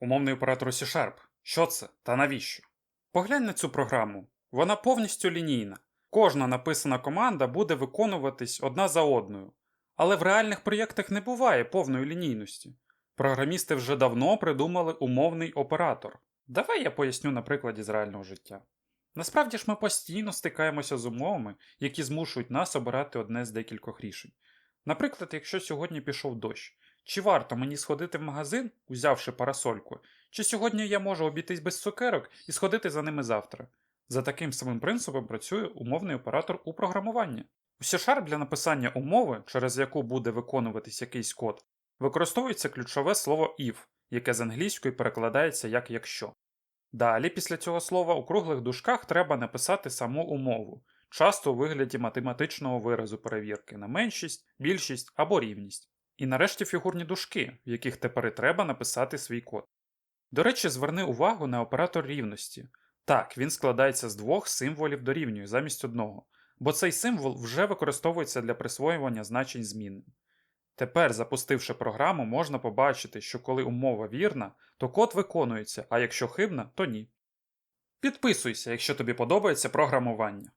Умовний оператор C-Sharp. Що це та навіщо? Поглянь на цю програму. Вона повністю лінійна. Кожна написана команда буде виконуватись одна за одною. Але в реальних проєктах не буває повної лінійності. Програмісти вже давно придумали умовний оператор. Давай я поясню на прикладі з реального життя. Насправді ж ми постійно стикаємося з умовами, які змушують нас обирати одне з декількох рішень. Наприклад, якщо сьогодні пішов дощ, чи варто мені сходити в магазин, узявши парасольку, чи сьогодні я можу обійтись без цукерок і сходити за ними завтра? За таким самим принципом працює умовний оператор у програмуванні. У C-Sharp для написання умови, через яку буде виконуватись якийсь код, використовується ключове слово if, яке з англійської перекладається як якщо. Далі, після цього слова, у круглих дужках треба написати саму умову, часто у вигляді математичного виразу перевірки на меншість, більшість або рівність. І нарешті фігурні дужки, в яких тепер і треба написати свій код. До речі, зверни увагу на оператор рівності. Так, він складається з двох символів дорівнює замість одного, бо цей символ вже використовується для присвоювання значень змінним. Тепер, запустивши програму, можна побачити, що коли умова вірна, то код виконується, а якщо хибна, то ні. Підписуйся, якщо тобі подобається програмування.